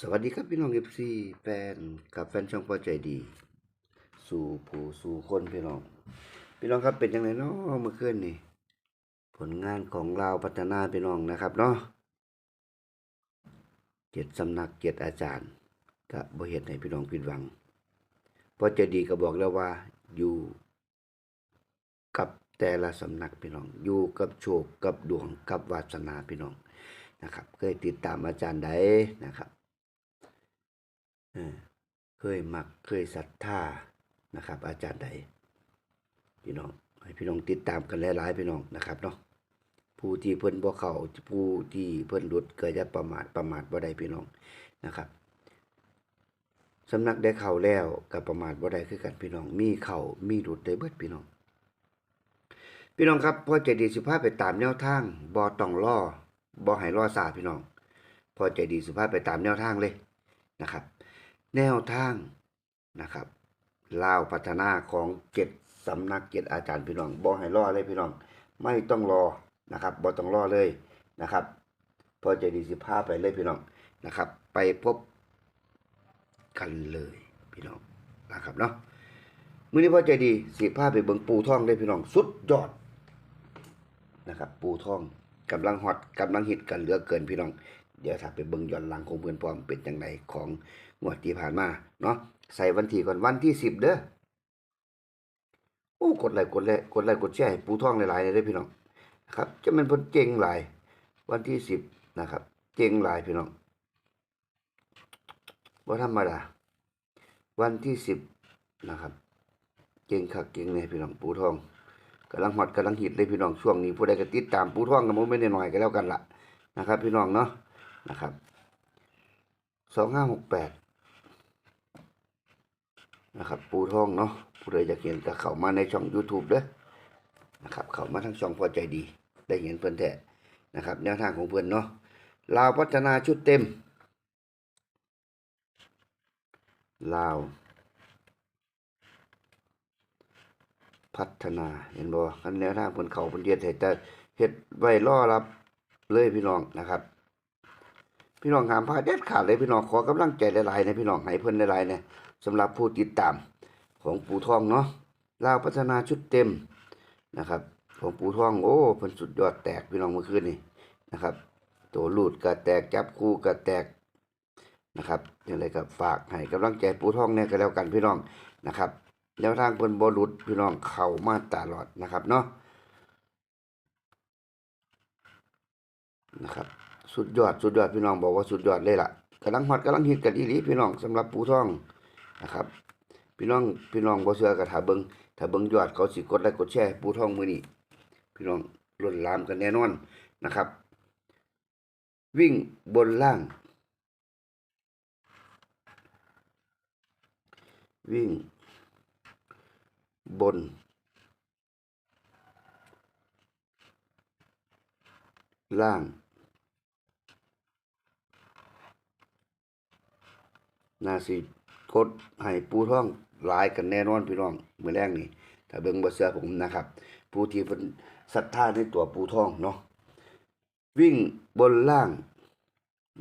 สวัสดีครับพี่น้องเอฟซีแฟนกับแฟนช่องพอใจดี สู่ผู้สู่คนพี่น้อง พี่น้องครับเป็นยังไงเนาะเมื่อคืนนี่ผลงานของเราพัฒนาพี่น้องนะครับเนาะเจ็ดสำนักเจ็ดอาจารย์ก็บ่เฮ็ดให้พี่น้องผิดหวังพอใจดีก็บอกแล้วว่าอยู่กับแต่ละสำนักพี่น้อง อยู่กับโชคกับดวงกับวาสนาพี่น้องนะครับเคยติดตามอาจารย์ใดนะครับ เคยมักเคยศรัทธานะครับ อาจารย์ใดพี่น้องให้พี่น้องติดตามกันหลายๆพี่น้องนะครับเนาะผู้ที่เพิ่นบ่เขาผู้ที่เพิ่นหลุดก็อย่าประมาทประมาทบ่ได้พี่น้องนะครับสำนักได้เข้าแล้วก็ประมาทบ่ได้คือกันพี่น้อง มีเข้ามีหลุดได้เบิดพี่น้อง พี่น้องครับพอใจดีสุภาพไปตามแนวทางบ่ต้องรอบ่ให้รอสาพี่น้อง พอใจดีสุภาพไปตามแนวทางเลยนะครับ แนวทางนะครับลาวพัฒนาของเจ็ดสำนักเจ็ดอาจารย์พี่น้องบ่ให้รอเลยพี่น้อง ไม่ต้องรอนะครับบ่ต้องรอเลยนะครับพอใจดีสิพาไปเลยพี่น้องนะครับ ไปพบกันเลยพี่น้องนะครับเนาะมื้อนี้พอใจดีสิพาไปเบิ่งปูท่องเลยพี่น้อง สุดยอดนะครับ ปูท่องกำลังฮอตกำลังฮิตกันเหลือเกินพี่น้อง เดี๋ยวถ้าไปเบิ่งย้อนหลังของเพื่อนพร้อมเป็นจังไดของงวดที่ผ่านมาเนาะใส่วันที่ก่อนวันที่สิบเด้อโอ้กดไลค์กดไลค์กดไลค์กดแชร์ให้ปูท่องหลายๆเลยเด้อพี่น้องครับจะเป็นเพิ่นเจ๋งหลาย วันที่สิบนะครับ เจ๋งหลายพี่น้องบ่ธรรมดาวันที่สิบนะครับเก่งคักเก่งเนี่ยพี่น้องปูทองกำลังฮอตกำลังฮิตเลยพี่น้องช่วงนี้ผู้ใดก็ติดตามปูทองกันบ่แม่นน้อยก็แล้วกันละนะครับ พี่น้องเนาะ นะครับสองห้าหกแปดนะครับ ปูทองเนาะผู้ใดอยากเห็นก็เข้ามาในช่อง YouTube เด้อนะครับ เข้ามาทั้งช่องพอใจดี ได้เห็นเพิ่อนแท้นะครับ แนวทางของเพิ่อนเนาะลาวพัฒนาชุดเต็มลาว พัฒนาเห็นบ่คันแนวทางเพิ่อนเขาเพิ่อนเฮ็ดให้แต่เฮ็ดไว้รอรับเลยพี่น้องนะครับ พี่น้องหามพลาดเด็ดขาดเลยพี่น้องขอกำลังใจหลายๆนะพี่น้องให้เพิ่นหลายๆเนี่ยสำหรับผู้ติดตามของปู่ทองเนาะลาวพัฒนาชุดเต็มนะครับของปู่ทองโอ้เพิ่นสุดยอดแตกพี่น้องเมื่อคืนนี่นะครับตัวลูดก็แตกจับคู่ก็แตกนะครับอย่างไรก็ฝากให้กำลังใจปู่ทองเนี่ยก็แล้วกันพี่น้องนะครับแนวทางเพิ่นบ่หลุดพี่น้องเข้ามาตลอดนะครับเนาะนะครับ สุดยอดสุดยอดพี่น้องบอกว่าสุดยอดเลยล่ะกำลังฮอตกำลังฮิตกันอีหลีพี่น้องสำหรับปูทองนะครับ พี่น้องพี่น้องบ่เชื่อก็ถ้าเบิงถ้าเบิงยอดเขาสิกดไลค์กดแชร์ปูทองมือนี้พี่น้องล้นลามกันแน่นอนนะครับ วิ่งบนล่าง วิ่ง บน ล่าง นาสิกดให้ปูท่องหลายกันแน่นอนพี่น้องมือแรกนี่ถ้าเบิ่งบ่เชื่อผมนะครับ ผู้ที่เพิ่นศรัทธาในตัวปูท่องเนาะวิ่งบนล่าง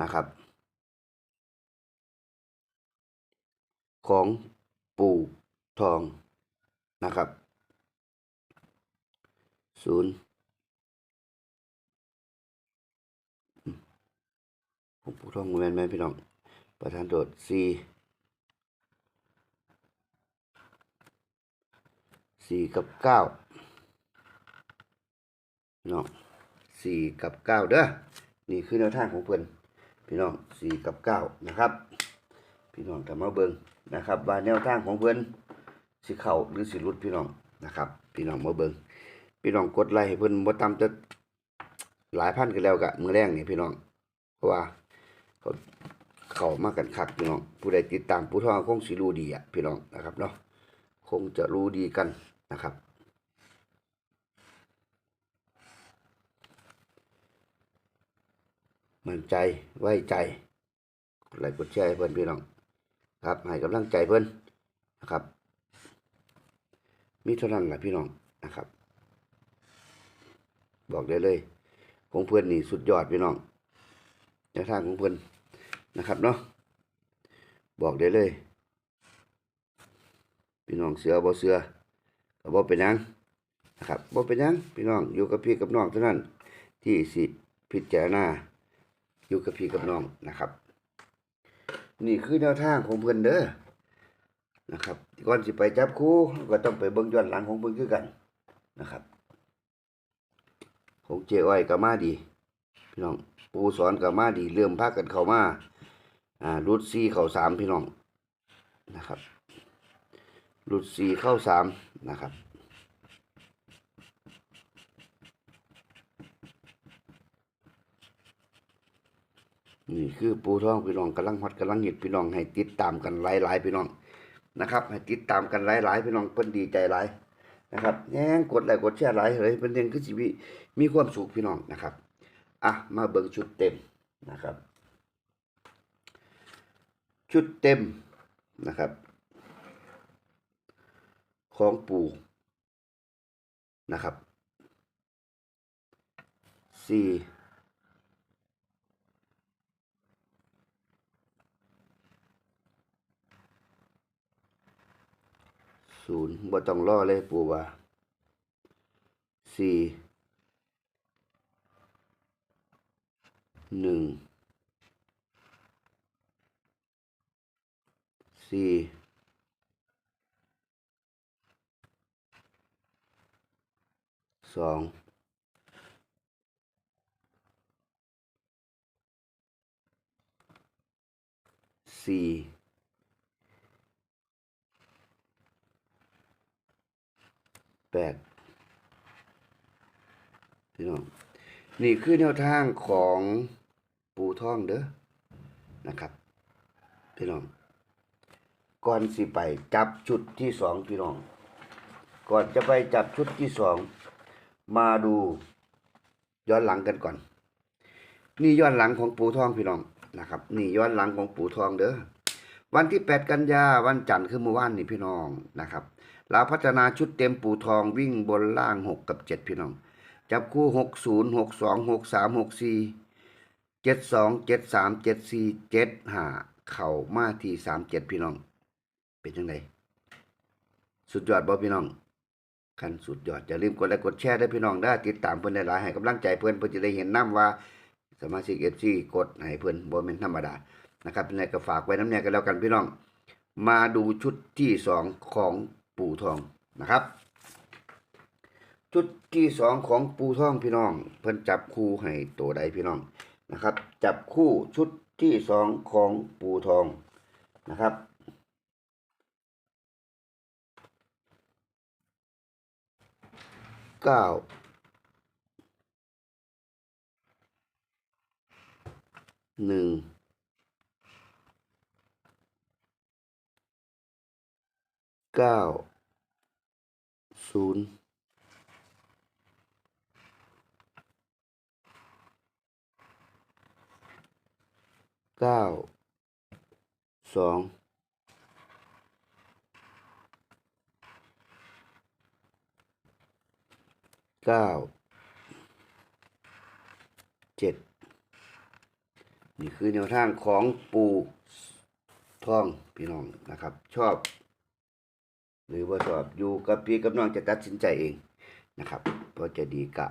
นะครับ ของปูทองนะครับศูนย์อืมปู่ทองแม่นไหมพี่น้อง ประธานโดดสี่สี่กับเก้าพี่น้องสี่กับเก้าเด้อ นี่คือแนวทางของเพิ่อนพี่น้องสี่กับเก้านะครับ พี่น้องกลับมาเบิ่งนะครับว่าแนวทางของเพิ่อนสิเข้าหรือสิหลุดพี่น้องนะครับ พี่น้องมาเบิ่งพี่น้องกดไลค์ให้เพิ่อนบ่ต่ำจะหลายพันกันแล้วกะมือแรงนี่พี่น้อง เพราะว่าเขา เข้ามากันคักพี่น้องผู้ใดติดตามผู้ท่องคงสิรู้ดีอะพี่น้องนะครับเนาะคงจะรู้ดีกันนะครับมั่นใจไว้ใจกดไลค์กดแชร์ให้เพื่อนพี่น้องครับให้กำลังใจเพื่อนนะครับ มีเท่านั้นแหละพี่น้องนะครับ บอกได้เลย ของเพื่อนนี่สุดยอดพี่น้องแนวทางของเพื่อน นะครับเนาะบอกได้เลย พี่น้องเสือบ่เสือก็บ่เป็นยังนะครับบ่เป็นยังพี่น้องอยู่กับพี่กับน้องเท่านั้น ที่สิพิจารณาอยู่กับพี่กับน้องนะครับ นี่คือแนวทางของเพิ่อนเด้อนะครับก่อนสิไปจับคู่ก็ต้องไปเบิ่งย้อนหลังของเพิ่อนคือกันนะครับของเจอ้อยก็มาดี พี่น้องปูสอนก็มาดี เริ่มพากันเข้ามา อ่ารุดซีเข้าสามพี่น้องนะครับรุดซีเข้าสามนะครับนี่คือปูทองพี่น้องกำลังฮอตกำลังเห็ดพี่น้องให้ติดตามกันหลายๆพี่น้องนะครับ ให้ติดตามกันหลายๆพี่น้องเพิ่นดีใจหลายนะครับแย่งกดไลค์กดแชร์หลายเฮ้ยเป็นเรื่องคือชีวิตมีความสุขพี่น้องนะครับ อะมาเบิ่งชุดเต็มนะครับ ชุดเต็มนะครับ ของปู่นะครับสี่ศูนย์บ่ต้องรอเลยปู่ว่าสี่หนึ่ง สี่สองสี่แปดพี่น้องนี่คือแนวทางของปูท่องเด้อนะครับพี่น้อง ก่อนสิไปจับชุดที่สองพี่น้อง ก่อนจะไปจับชุดที่สองมาดูย้อนหลังกันก่อน นี่ย้อนหลังของปูทองพี่น้องนะครับ นี่ย้อนหลังของปูทองเด้อวันที่ 8 กันยาวันจันทร์คือเมื่อวานนี่พี่น้องนะครับเราพัฒนาชุดเต็มปูทองวิ่งบนล่าง 6 กับ 7 พี่น้อง จับคู่ 60 62 63 64 72 73 74 75 เข่ามาที่ 37 พี่น้อง เป็นยังไงสุดยอดบ่พี่น้องคันสุดยอดอย่าลืมกดไลค์กดแชร์ด้พี่น้องได้ติดตามเพิ่อนหลายๆให้กำลังใจเพิ่อนเพื่อจะได้เห็นน้ำว่าสมาชิก FC กดให้เพิ่อนบ่แม่นธรรมดานะครับยังไงก็ฝากไว้น้ำแน่กันแล้วกันพี่น้อง มาดูชุดที่สองของปู่ทองนะครับ ชุดที่สองของปู่ทองพี่น้อง เพิ่นจับคู่ให้ตัวใดพี่น้องนะครับ จับคู่ชุดที่สองของปู่ทองนะครับ เก้าหนึ่งเก้าศูนย์เก้าสอง เก้าเจ็ดนี่คือแนวทางของปูทองพี่น้องนะครับ ชอบ หรือว่าชอบอยู่กับพี่กับน้องจะตัดสินใจเองนะครับเพราะจะดีกะ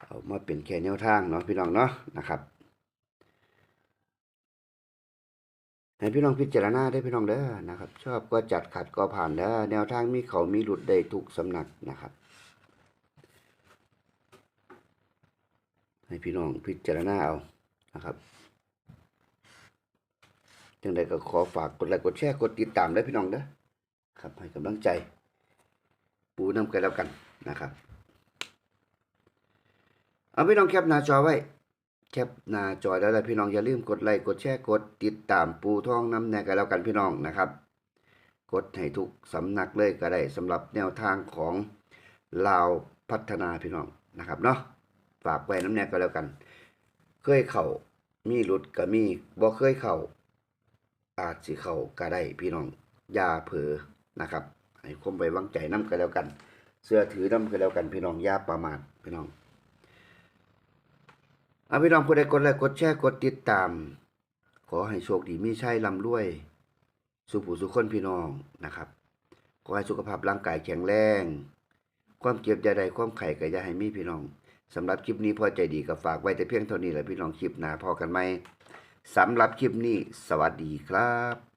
เอามาเป็นแค่แนวทางเนาะพี่น้องเนาะนะครับให้พี่น้องพิจารณาได้พี่น้องเด้อนะครับ ชอบก็จัดขัดก็ผ่านเด้อแนวทางมีเขามีหลุดได้ทุกสำนักนะครับ ให้พี่น้องพิจารณาเอานะครับจังใดก็ขอฝากกดไลค์กดแชร์กดติดตามได้พี่น้องเด้อครับให้กำลังใจ ปูน้ำกันแล้วกันนะครับ เอาพี่น้องแคปหน้าจอไว้ แคปหน้าจอแล้วล่พี่น้องอย่าลืมกดไลค์กดแชร์กดติดตามปูทองน้ำแน่กันแล้วกันพี่น้องนะครับ กดให้ทุกสำนักเลยก็ได้สำหรับแนวทางของลาวพัฒนาพี่น้องนะครับเนาะ ฝากไว้น้ำแน่ก็แล้วกัน เคยเข่ามีหลุดก็มีบ่เคยเข่าอาจสิเข่าก็ได้พี่น้องอย่าเผลอนะครับให้คมไว้วางใจน้ำกันแล้วกัน เสื้อถือน้ำกันแล้วกัน พี่น้องอย่าประมาทพี่น้องเอาพี่น้องผู้ใดกดไลค์กดแชร์กดติดตาม ขอให้โชคดีมีชัยร่ำรวย สุขผู้สุขคนพี่น้องนะครับขอให้สุขภาพร่างกายแข็งแรง ความเจ็บอย่าใดความไข่ก็อย่าให้มีพี่น้อง สำหรับคลิปนี้พอใจดีก็ฝากไว้แต่เพียงเท่านี้แหละพี่น้องคลิปหน้าพอกันไหมสำหรับคลิปนี้ สวัสดีครับ